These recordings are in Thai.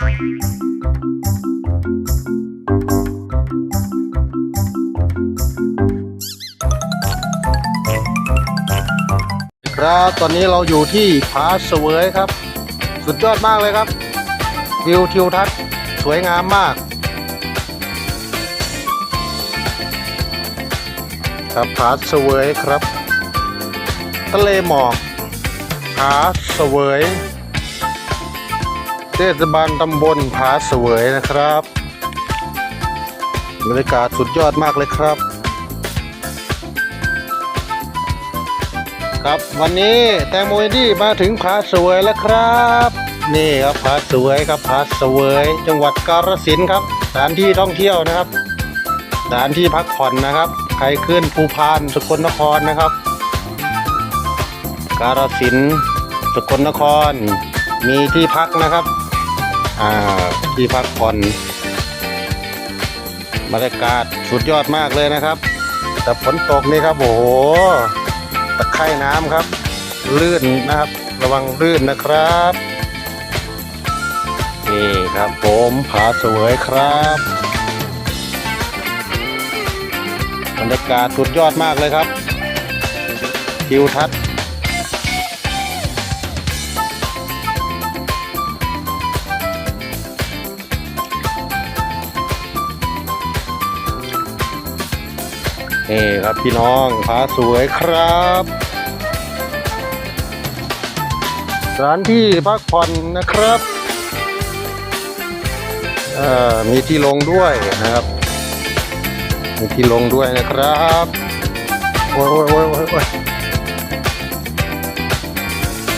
ครับ ตอนนี้เราอยู่ที่ผาเสวยครับ สุดยอดมากเลยครับ วิวทิวทัศน์สวยงามมาก ครับผาเสวยครับ ทะเลหมอกผาเสวย เทศบาลตำบลผาเสวยนะครับบรรยากาศสุดยอดมากเลยครับ ครับวันนี้แตงโมดี้มาถึงผาเสวยแล้วครับ นี่ครับผาเสวยครับผาเสวย จังหวัดกาฬสินธุ์ครับ สถานที่ท่องเที่ยวนะครับ สถานที่พักผ่อนนะครับ ใครขึ้นภูพานสกลนครนะครับ กาฬสินธุ์สกลนครมีที่พักนะครับ ที่พักผ่อนบรรยากาศสุดยอดมากเลยนะครับ แต่ฝนตกนี่ครับโอ้โหตะไคร่น้ำครับ ลื่นนะครับ ระวังลื่นนะครับนี่ครับผมผาสวยครับบรรยากาศสุดยอดมากเลยครับทิวทัศน์ นี่ครับพี่น้องผาสวยครับ สถานที่พักผ่อนนะครับมีที่ลงด้วยนะครับ มีที่ลงด้วยนะครับโอ้ยโอ้ยโอ้ยโอ้ยโอ้ย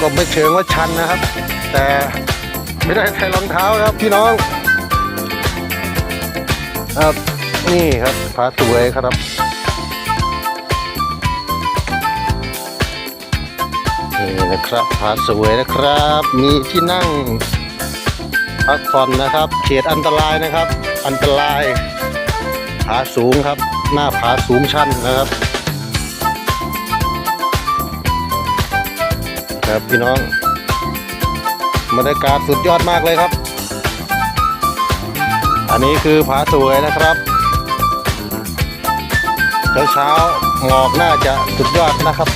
ก็ไม่เชิงว่าชันนะครับ แต่ไม่ได้ใส่รองเท้านะครับพี่น้องครับนี่ครับผาสวยครับ ครับผาสวยนะครับ มีที่นั่งพักผ่อนนะครับ เขตอันตรายนะครับ อันตรายผาสูงครับ หน้าผาสูงชันนะครับ ครับพี่น้องบรรยากาศสุดยอดมากเลยครับ อันนี้คือผาสวยนะครับ เช้าเช้าๆหมอกน่าจะสุดยอดนะครับ